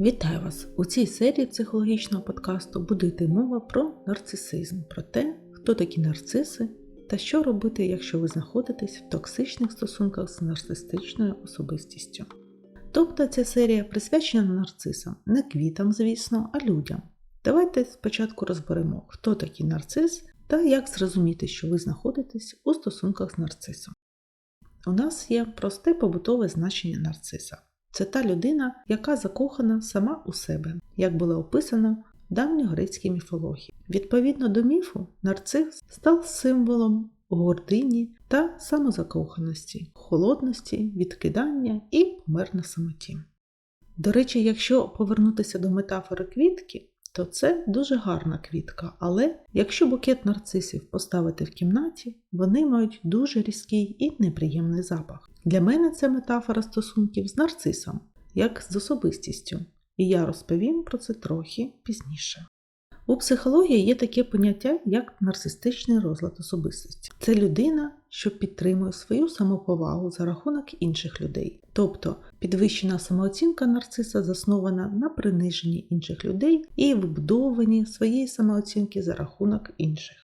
Вітаю вас! У цій серії психологічного подкасту буде йти мова про нарцисизм, про те, хто такі нарциси та що робити, якщо ви знаходитесь в токсичних стосунках з нарцистичною особистістю. Тобто ця серія присвячена нарцисам, не квітам, звісно, а людям. Давайте спочатку розберемо, хто такий нарцис та як зрозуміти, що ви знаходитесь у стосунках з нарцисом. У нас є просте побутове значення нарциса. Це та людина, яка закохана сама у себе, як було описано в давньогрецькій міфології. Відповідно до міфу, нарцис став символом гордині та самозакоханості, холодності, відкидання і помер на самоті. До речі, якщо повернутися до метафори квітки, то це дуже гарна квітка, але якщо букет нарцисів поставити в кімнаті, вони мають дуже різкий і неприємний запах. Для мене це метафора стосунків з нарцисом, як з особистістю, і я розповім про це трохи пізніше. У психології є таке поняття, як нарцистичний розлад особистості. Це людина, що підтримує свою самоповагу за рахунок інших людей. Тобто підвищена самооцінка нарциса заснована на приниженні інших людей і вбудовані своєї самооцінки за рахунок інших.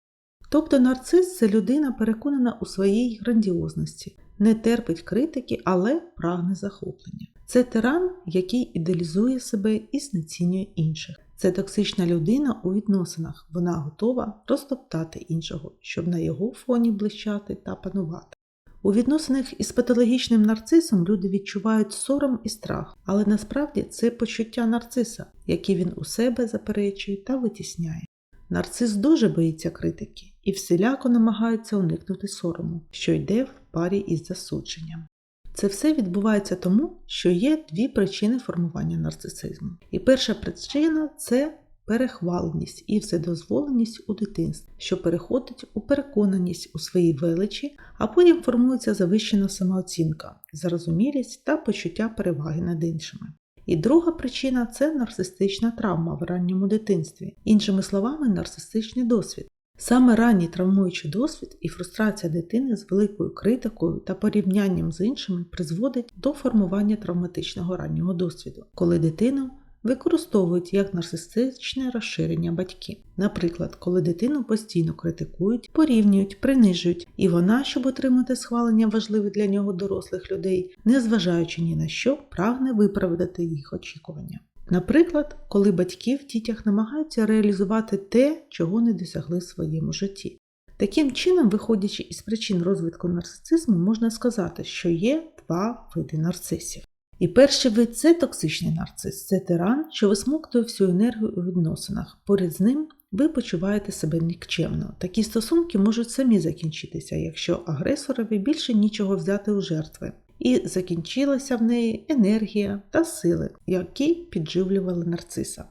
Тобто нарцис це людина переконана у своїй грандіозності, не терпить критики, але прагне захоплення. Це тиран, який ідеалізує себе і знецінює інших. Це токсична людина у відносинах. Вона готова розтоптати іншого, щоб на його фоні блищати та панувати. У відносинах із патологічним нарцисом люди відчувають сором і страх, але насправді це почуття нарциса, які він у себе заперечує та витісняє. Нарцис дуже боїться критики і всіляко намагається уникнути сорому, що йде в парі із засудженням. Це все відбувається тому, що є дві причини формування нарцисизму. І перша причина це перехваленість і вседозволеність у дитинстві, що переходить у переконаність у своїй величі, а потім формується завищена самооцінка, зарозумілість та почуття переваги над іншими. І друга причина це нарцистична травма в ранньому дитинстві, іншими словами, нарцистичний досвід. Саме ранній травмуючий досвід і фрустрація дитини з великою критикою та порівнянням з іншими призводить до формування травматичного раннього досвіду, коли дитину використовують як нарцистичне розширення батьки. Наприклад, коли дитину постійно критикують, порівнюють, принижують, і вона, щоб отримати схвалення важливих для нього дорослих людей, незважаючи ні на що, прагне виправдати їх очікування. Наприклад, коли батьки в дітях намагаються реалізувати те, чого не досягли в своєму житті. Таким чином, виходячи із причин розвитку нарцисизму, можна сказати, що є два види нарцисів. І перший вид це токсичний нарцис, це тиран, що висмоктує всю енергію у відносинах. Поряд з ним ви почуваєте себе нікчемно. Такі стосунки можуть самі закінчитися, якщо агресорові більше нічого взяти у жертви. І закінчилася в неї енергія та сили, які підживлювали нарциса.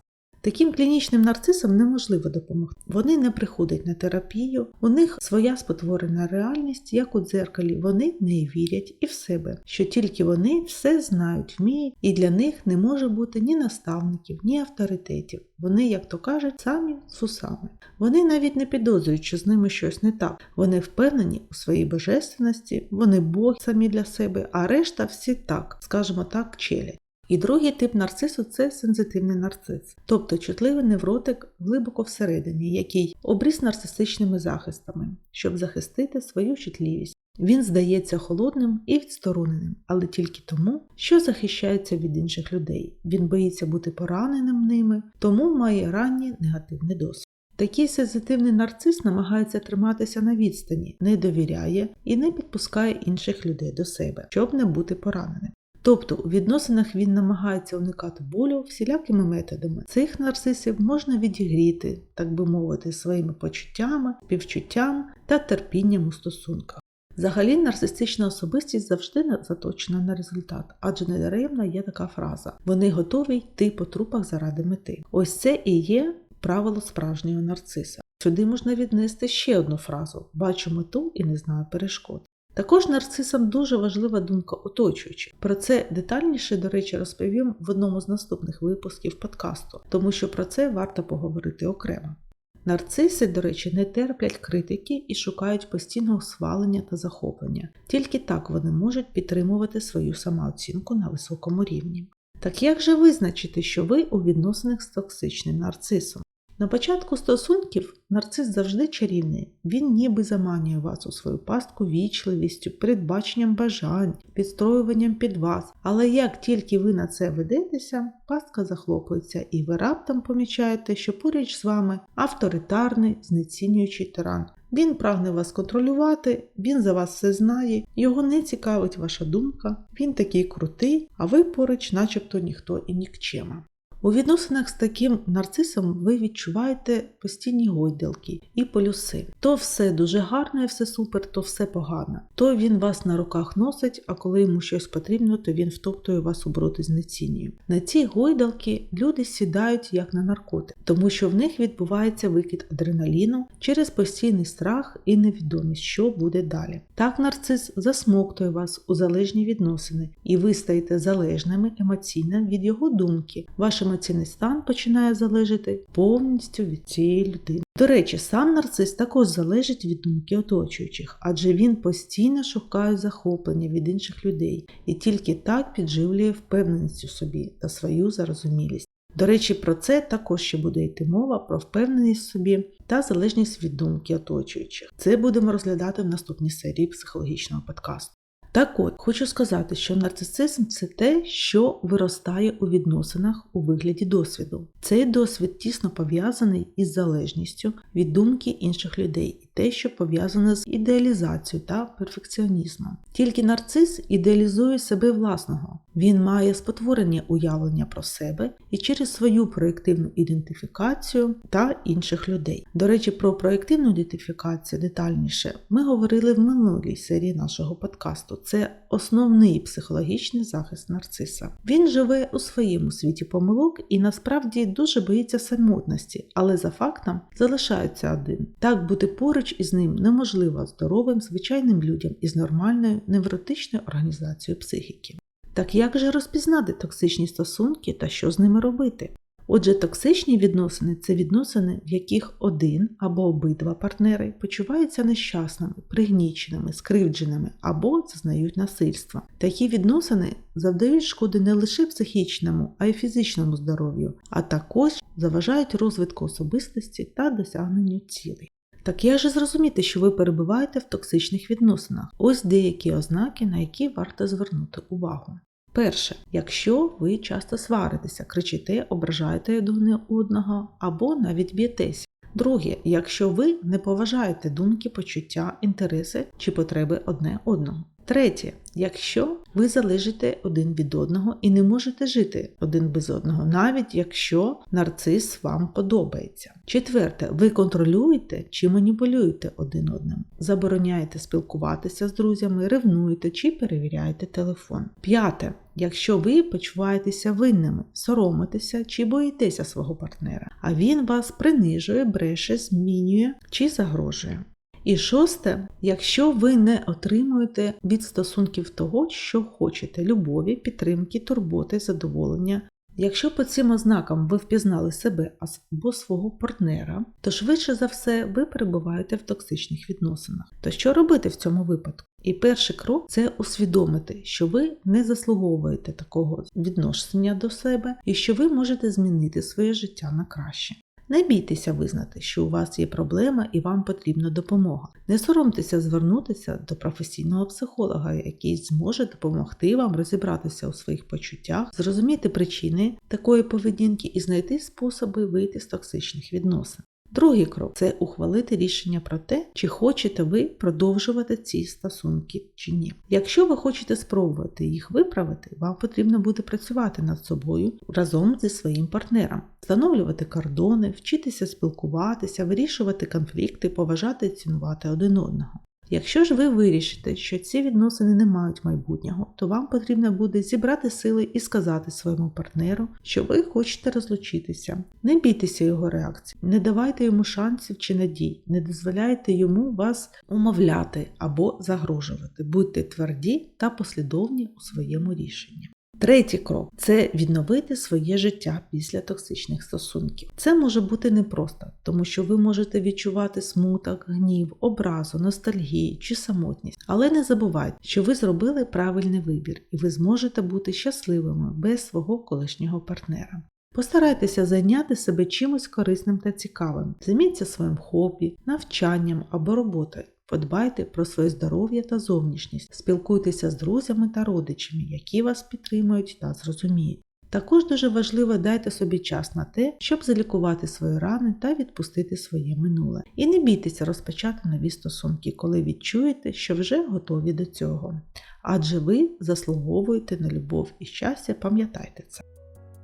Таким клінічним нарцисам неможливо допомогти. Вони не приходять на терапію, у них своя спотворена реальність, як у дзеркалі, вони не вірять і в себе, що тільки вони все знають, вміють, і для них не може бути ні наставників, ні авторитетів. Вони, як то кажуть, самі сусами. Вони навіть не підозрюють, що з ними щось не так. Вони впевнені у своїй божественності, вони боги самі для себе, а решта всі так, скажімо так, челять. І другий тип нарцису це сензитивний нарцис, тобто чутливий невротик глибоко всередині, який обріз нарцистичними захистами, щоб захистити свою чутливість. Він здається холодним і відстороненим, але тільки тому, що захищається від інших людей. Він боїться бути пораненим ними, тому має ранній негативний досвід. Такий сензитивний нарцис намагається триматися на відстані, не довіряє і не підпускає інших людей до себе, щоб не бути пораненим. Тобто у відносинах він намагається уникати болю всілякими методами. Цих нарцисів можна відігріти, так би мовити, своїми почуттями, співчуттям та терпінням у стосунках. Взагалі, нарцистична особистість завжди заточена на результат, адже недаремно є така фраза: вони готові йти по трупах заради мети. Ось це і є правило справжнього нарциса. Сюди можна віднести ще одну фразу: бачу мету і не знаю перешкод. Також нарцисам дуже важлива думка оточуючих. Про це детальніше, до речі, розповім в одному з наступних випусків подкасту, тому що про це варто поговорити окремо. Нарциси, до речі, не терплять критики і шукають постійного схвалення та захоплення. Тільки так вони можуть підтримувати свою самооцінку на високому рівні. Так як же визначити, що ви у відносинах з токсичним нарцисом? На початку стосунків нарцис завжди чарівний. Він ніби заманює вас у свою пастку вічливістю, передбаченням бажань, підстроюванням під вас. Але як тільки ви на це ведетеся, пастка захлопується, і ви раптом помічаєте, що поруч з вами авторитарний, знецінюючий тиран. Він прагне вас контролювати, він за вас все знає, його не цікавить ваша думка, він такий крутий, а ви поруч, начебто ніхто і нікчема. У відносинах з таким нарцисом ви відчуваєте постійні гойдалки і полюси. То все дуже гарно і все супер, то все погано. То він вас на руках носить, а коли йому щось потрібно, то він втоптує вас у броди знецінює. На ці гойдалки люди сідають як на наркотик, тому що в них відбувається викид адреналіну через постійний страх і невідомість, що буде далі. Так нарцис засмоктує вас у залежні відносини, і ви стаєте залежними емоційно від його думки. Ваш емоційний стан починає залежати повністю від цієї людини. До речі, сам нарцис також залежить від думки оточуючих, адже він постійно шукає захоплення від інших людей і тільки так підживлює впевненість у собі та свою зарозумілість. До речі, про це також ще буде йти мова про впевненість в собі та залежність від думки оточуючих. Це будемо розглядати в наступній серії психологічного подкасту. Так от, хочу сказати, що нарцисизм це те, що виростає у відносинах у вигляді досвіду. Цей досвід тісно пов'язаний із залежністю від думки інших людей те, що пов'язане з ідеалізацією та перфекціонізмом. Тільки нарцис ідеалізує себе власного. Він має спотворення уявлення про себе і через свою проєктивну ідентифікацію та інших людей. До речі, про проєктивну ідентифікацію детальніше ми говорили в минулій серії нашого подкасту. Це основний психологічний захист нарциса. Він живе у своєму світі помилок і насправді дуже боїться самотності, але за фактом залишається один. Так бути поруч із ним неможливо здоровим, звичайним людям із нормальною невротичною організацією психіки. Так як же розпізнати токсичні стосунки та що з ними робити? Отже, токсичні відносини це відносини, в яких один або обидва партнери почуваються нещасними, пригніченими, скривдженими або зазнають насильства. Такі відносини завдають шкоди не лише психічному, а й фізичному здоров'ю, а також заважають розвитку особистості та досягненню цілей. Так як же зрозуміти, що ви перебуваєте в токсичних відносинах? Ось деякі ознаки, на які варто звернути увагу. Перше, якщо ви часто сваритеся, кричите, ображаєте один одного або навіть б'єтесь. Друге, якщо ви не поважаєте думки, почуття, інтереси чи потреби одне одного. Третє, якщо ви залежите один від одного і не можете жити один без одного, навіть якщо нарцис вам подобається. Четверте, ви контролюєте чи маніпулюєте один одним, забороняєте спілкуватися з друзями, ревнуєте чи перевіряєте телефон. П'яте, якщо ви почуваєтеся винними, соромитеся чи боїтеся свого партнера, а він вас принижує, бреше, змінює чи загрожує. І шосте, якщо ви не отримуєте від стосунків того, що хочете любові, підтримки, турботи, задоволення. Якщо по цим ознакам ви впізнали себе або свого партнера, то швидше за все ви перебуваєте в токсичних відносинах. То що робити в цьому випадку? І перший крок це усвідомити, що ви не заслуговуєте такого відношення до себе і що ви можете змінити своє життя на краще. Не бійтеся визнати, що у вас є проблема і вам потрібна допомога. Не соромтеся звернутися до професійного психолога, який зможе допомогти вам розібратися у своїх почуттях, зрозуміти причини такої поведінки і знайти способи вийти з токсичних відносин. Другий крок це ухвалити рішення про те, чи хочете ви продовжувати ці стосунки чи ні. Якщо ви хочете спробувати їх виправити, вам потрібно буде працювати над собою разом зі своїм партнером, встановлювати кордони, вчитися спілкуватися, вирішувати конфлікти, поважати і цінувати один одного. Якщо ж ви вирішите, що ці відносини не мають майбутнього, то вам потрібно буде зібрати сили і сказати своєму партнеру, що ви хочете розлучитися. Не бійтеся його реакції, не давайте йому шансів чи надій, не дозволяйте йому вас умовляти або загрожувати. Будьте тверді та послідовні у своєму рішенні. Третій крок це відновити своє життя після токсичних стосунків. Це може бути непросто, тому що ви можете відчувати смуток, гнів, образу, ностальгію чи самотність. Але не забувайте, що ви зробили правильний вибір і ви зможете бути щасливими без свого колишнього партнера. Постарайтеся зайняти себе чимось корисним та цікавим. Займіться своїм хобі, навчанням або роботою. Подбайте про своє здоров'я та зовнішність, спілкуйтеся з друзями та родичами, які вас підтримують та зрозуміють. Також дуже важливо дайте собі час на те, щоб залікувати свої рани та відпустити своє минуле. І не бійтеся розпочати нові стосунки, коли відчуєте, що вже готові до цього. Адже ви заслуговуєте на любов і щастя, пам'ятайте це.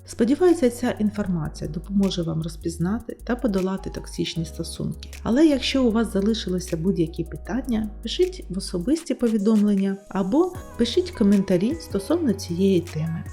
Сподіваюся, ця інформація допоможе вам розпізнати та подолати токсичні стосунки. Але якщо у вас залишилися будь-які питання, пишіть в особисті повідомлення або пишіть коментарі стосовно цієї теми.